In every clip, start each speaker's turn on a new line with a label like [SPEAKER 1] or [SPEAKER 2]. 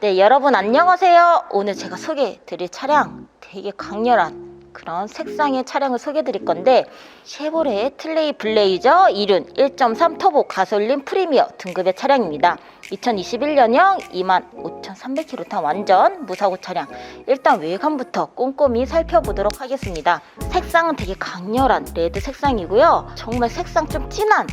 [SPEAKER 1] 네, 여러분 안녕하세요. 오늘 제가 소개해 드릴 차량 되게 강렬한 그런 색상의 차량을 소개해 드릴 건데 쉐보레 트레이 블레이저 2륜 1.3 터보 가솔린 프리미어 등급의 차량입니다. 2021년형 25,300km 탄 완전 무사고 차량. 일단 외관부터 꼼꼼히 살펴보도록 하겠습니다. 색상은 되게 강렬한 레드 색상이고요. 정말 색상 좀 진한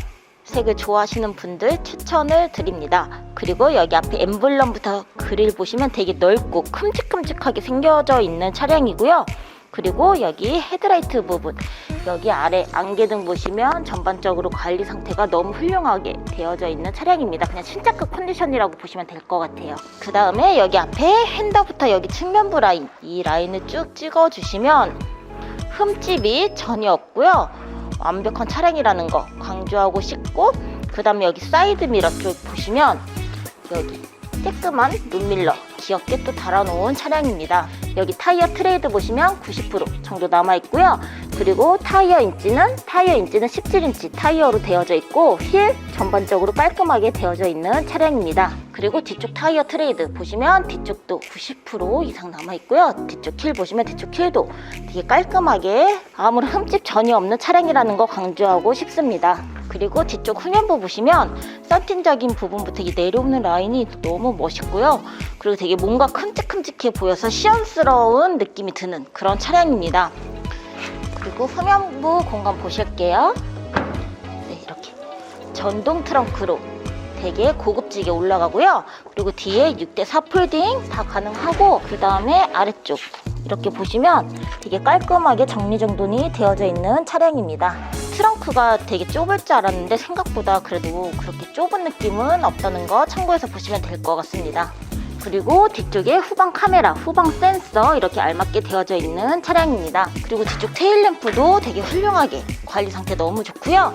[SPEAKER 1] 색을 좋아하시는 분들 추천을 드립니다. 그리고 여기 앞에 엠블럼부터 그릴 보시면 되게 넓고 큼직큼직하게 생겨져 있는 차량이고요. 그리고 여기 헤드라이트 부분, 여기 아래 안개등 보시면 전반적으로 관리 상태가 너무 훌륭하게 되어져 있는 차량입니다. 그냥 신차급 컨디션이라고 보시면 될 것 같아요. 그 다음에 여기 앞에 핸더부터 여기 측면부 라인, 이 라인을 쭉 찍어 주시면 흠집이 전혀 없고요. 완벽한 차량이라는 거 강조하고 싶고 그 다음에 여기 사이드 미러 쪽 보시면 여기 깨끗한 룸밀러 귀엽게 또 달아놓은 차량입니다. 여기 타이어 트레이드 보시면 90% 정도 남아있고요. 그리고 타이어 인치는 타이어 인치는 17인치 타이어로 되어져 있고 휠 전반적으로 깔끔하게 되어져 있는 차량입니다. 그리고 뒤쪽 타이어 트레이드 보시면 뒤쪽도 90% 이상 남아있고요. 뒤쪽 휠 보시면 뒤쪽 휠도 되게 깔끔하게 아무런 흠집 전혀 없는 차량이라는 거 강조하고 싶습니다. 그리고 뒤쪽 후면부 보시면 썬팅적인 부분부터 이 내려오는 라인이 너무 멋있고요. 그리고 되게 뭔가 큼직큼직해 보여서 시원스러운 느낌이 드는 그런 차량입니다. 그리고 후면부 공간 보실게요. 네, 이렇게 전동 트렁크로 되게 고급지게 올라가고요. 그리고 뒤에 6대4 폴딩 다 가능하고 그 다음에 아래쪽 이렇게 보시면 되게 깔끔하게 정리정돈이 되어져 있는 차량입니다. 트렁크가 되게 좁을 줄 알았는데 생각보다 그래도 그렇게 좁은 느낌은 없다는 거 참고해서 보시면 될 것 같습니다. 그리고 뒤쪽에 후방 카메라, 후방 센서 이렇게 알맞게 되어져 있는 차량입니다. 그리고 뒤쪽 테일 램프도 되게 훌륭하게 관리 상태 너무 좋고요.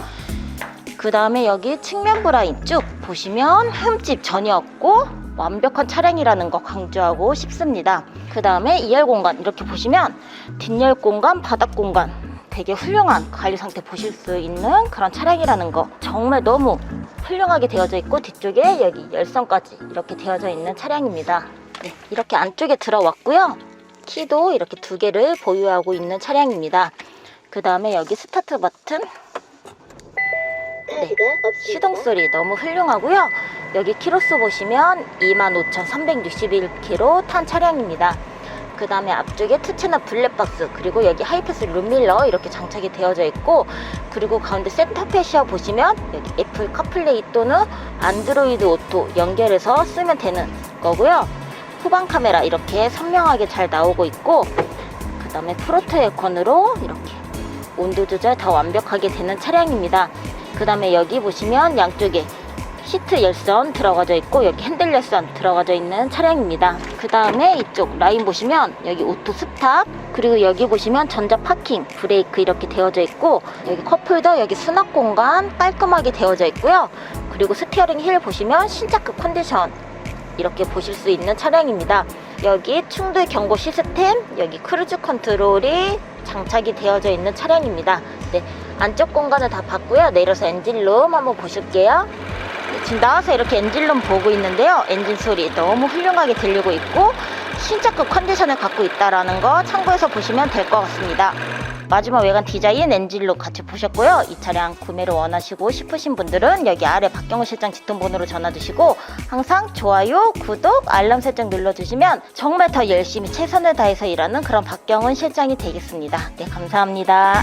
[SPEAKER 1] 그 다음에 여기 측면부 라인 쭉 보시면 흠집 전혀 없고 완벽한 차량이라는 거 강조하고 싶습니다. 그 다음에 2열 공간 이렇게 보시면 뒷열 공간, 바닥 공간 되게 훌륭한 관리 상태 보실 수 있는 그런 차량이라는 거 정말 너무 훌륭하게 되어져 있고 뒤쪽에 여기 열선까지 이렇게 되어져 있는 차량입니다. 네, 이렇게 안쪽에 들어왔고요. 키도 이렇게 두 개를 보유하고 있는 차량입니다. 그 다음에 여기 스타트 버튼 네, 시동 소리 너무 훌륭하고요. 여기 키로수 보시면 25,361km 탄 차량입니다. 그 다음에 앞쪽에 투체나 블랙박스 그리고 여기 하이패스 룸밀러 이렇게 장착이 되어져 있고 그리고 가운데 센터페시아 보시면 여기 애플 카플레이 또는 안드로이드 오토 연결해서 쓰면 되는 거고요. 후방 카메라 이렇게 선명하게 잘 나오고 있고 그 다음에 프로토 에어컨으로 이렇게 온도 조절 다 완벽하게 되는 차량입니다. 그 다음에 여기 보시면 양쪽에 시트 열선 들어가져 있고 여기 핸들 열선 들어가져 있는 차량입니다. 그 다음에 이쪽 라인 보시면 여기 오토 스탑 그리고 여기 보시면 전자 파킹 브레이크 이렇게 되어져 있고 여기 컵홀더 여기 수납 공간 깔끔하게 되어져 있고요. 그리고 스티어링 힐 보시면 신차급 컨디션 이렇게 보실 수 있는 차량입니다. 여기 충돌 경고 시스템, 여기 크루즈 컨트롤이 장착이 되어져 있는 차량입니다. 네, 안쪽 공간을 다 봤고요. 내려서 엔진룸 한번 보실게요. 네, 지금 나와서 이렇게 엔진룸 보고 있는데요. 엔진 소리 너무 훌륭하게 들리고 있고 신차급 컨디션을 갖고 있다라는 거 참고해서 보시면 될 것 같습니다. 마지막 외관 디자인 엔진룸 같이 보셨고요. 이 차량 구매를 원하시고 싶으신 분들은 여기 아래 박경호 실장 직통번호로 전화 주시고 항상 좋아요, 구독, 알람 설정 눌러주시면 정말 더 열심히 최선을 다해서 일하는 그런 박경훈 실장이 되겠습니다. 네, 감사합니다.